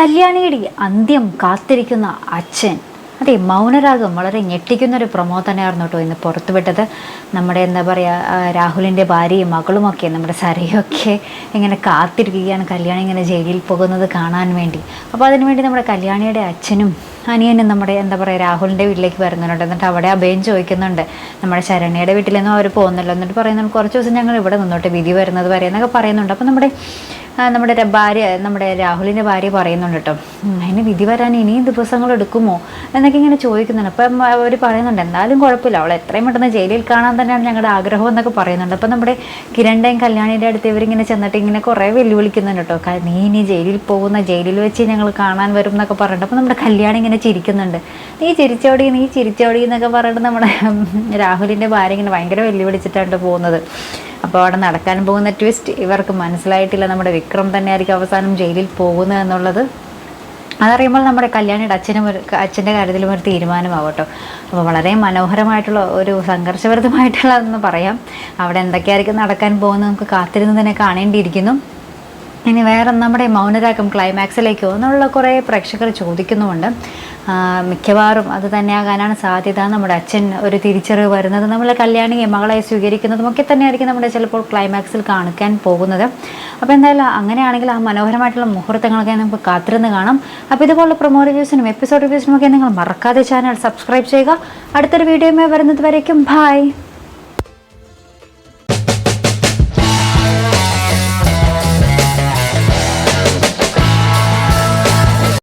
കല്യാണിയുടെ അന്ത്യം കാത്തിരിക്കുന്ന അച്ഛൻ. അതെ മൗനരാഗം വളരെ ഞെട്ടിക്കുന്ന ഒരു പ്രമോ തന്നെയായിരുന്നു കേട്ടോ ഇന്ന് പുറത്തുവിട്ടത്. നമ്മുടെ എന്താ പറയുക രാഹുലിന്റെ ഭാര്യയും മകളുമൊക്കെ നമ്മുടെ സരയൊക്കെ ഇങ്ങനെ കാത്തിരിക്കുകയാണ് കല്യാണി ഇങ്ങനെ ജയിലിൽ പോകുന്നത് കാണാൻ വേണ്ടി. അപ്പോൾ അതിനുവേണ്ടി നമ്മുടെ കല്യാണിയുടെ അച്ഛനും അനിയനും നമ്മുടെ എന്താ പറയുക രാഹുലിന്റെ വീട്ടിലേക്ക് വരുന്നുണ്ട്. എന്നിട്ട് അവിടെ അഭയം ചോദിക്കുന്നുണ്ട്. നമ്മുടെ ശരണ്യയുടെ വീട്ടിലൊന്നും അവർ പോകുന്നില്ല. എന്നിട്ട് പറയുന്നുണ്ട് കുറച്ച് ദിവസം ഞങ്ങൾ ഇവിടെ നിന്നോട്ട് വിധി വരുന്നത് വരെ എന്നൊക്കെ പറയുന്നുണ്ട്. അപ്പോൾ നമ്മുടെ നമ്മുടെ ഭാര്യ നമ്മുടെ രാഹുലിന്റെ ഭാര്യ പറയുന്നുണ്ട് കേട്ടോ. അതിന് വിധി വരാൻ ഇനിയും ദിവസങ്ങൾ എടുക്കുമോ എന്നൊക്കെ ഇങ്ങനെ ചോദിക്കുന്നുണ്ട്. അപ്പം അവർ പറയുന്നുണ്ട് എന്തായാലും കുഴപ്പമില്ല. അവൾ എത്രയും പെട്ടെന്ന് ജയിലിൽ കാണാൻ തന്നെയാണ് ഞങ്ങളുടെ ആഗ്രഹം എന്നൊക്കെ പറയുന്നുണ്ട്. അപ്പം നമ്മുടെ കിരണ്ടയും കല്യാണിന്റെ അടുത്ത് ഇവരിങ്ങനെ ചെന്നിട്ട് ഇങ്ങനെ കുറേ വെല്ലുവിളിക്കുന്നുണ്ട് കേട്ടോ. നീ ഇനി ജയിലിൽ പോകുന്ന ജയിലിൽ വെച്ച് ഞങ്ങൾ കാണാൻ വരും എന്നൊക്കെ പറഞ്ഞിട്ട് അപ്പം നമ്മുടെ കല്യാണി ഇങ്ങനെ ചിരിക്കുന്നുണ്ട്. നീ ചിരിച്ചോടി നീ ചിരിച്ചോടി എന്നൊക്കെ പറഞ്ഞിട്ട് നമ്മുടെ രാഹുലിന്റെ ഭാര്യ ഇങ്ങനെ ഭയങ്കര വെല്ലുവിളിച്ചിട്ടാണ് പോകുന്നത്. അപ്പോൾ അവിടെ നടക്കാൻ പോകുന്ന ട്വിസ്റ്റ് ഇവർക്ക് മനസ്സിലായിട്ടില്ല. നമ്മുടെ വിക്രം തന്നെ ആയിരിക്കും അവസാനം ജയിലിൽ പോകുന്നത് എന്നുള്ളത്. അതറിയുമ്പോൾ നമ്മുടെ കല്യാണിയുടെ അച്ഛനും ഒരു അച്ഛന്റെ കാര്യത്തിലും ഒരു തീരുമാനമാവട്ടോ. അപ്പോൾ വളരെ മനോഹരമായിട്ടുള്ള ഒരു സംഘർഷഭരിതമായിട്ടുള്ളതെന്ന് പറയാം. അവിടെ എന്തൊക്കെയായിരിക്കും നടക്കാൻ പോകുന്നത് നമുക്ക് കാത്തിരുന്ന് തന്നെ കാണേണ്ടിയിരിക്കുന്നു. ഇനി വേറെ നമ്മുടെ മൗനരാഗം ക്ലൈമാക്സിലേക്ക് എന്നുള്ള കുറേ പ്രേക്ഷകർ ചോദിക്കുന്നുമുണ്ട്. മിക്കവാറും അത് തന്നെയാകാനാണ് സാധ്യത. നമ്മുടെ അച്ഛൻ ഒരു തിരിച്ചറിവ് വരുന്നത് നമ്മളെ കല്യാണിയെ മകളെ സ്വീകരിക്കുന്നതും ഒക്കെ തന്നെയായിരിക്കും നമ്മുടെ ചിലപ്പോൾ ക്ലൈമാക്സിൽ കാണിക്കാൻ പോകുന്നത്. അപ്പോൾ എന്തായാലും അങ്ങനെയാണെങ്കിൽ ആ മനോഹരമായിട്ടുള്ള മുഹൂർത്തങ്ങളൊക്കെ നമുക്ക് കാത്തിരുന്ന് കാണാം. അപ്പോൾ ഇതുപോലുള്ള പ്രൊമോ റിവ്യൂസിനും എപ്പിസോഡ് റിവ്യൂസിനും ഒക്കെ നിങ്ങൾ മറക്കാതെ ചാനൽ സബ്സ്ക്രൈബ് ചെയ്യുക. അടുത്തൊരു വീഡിയോയുമായി വരുന്നത് വരയ്ക്കും. ബായ്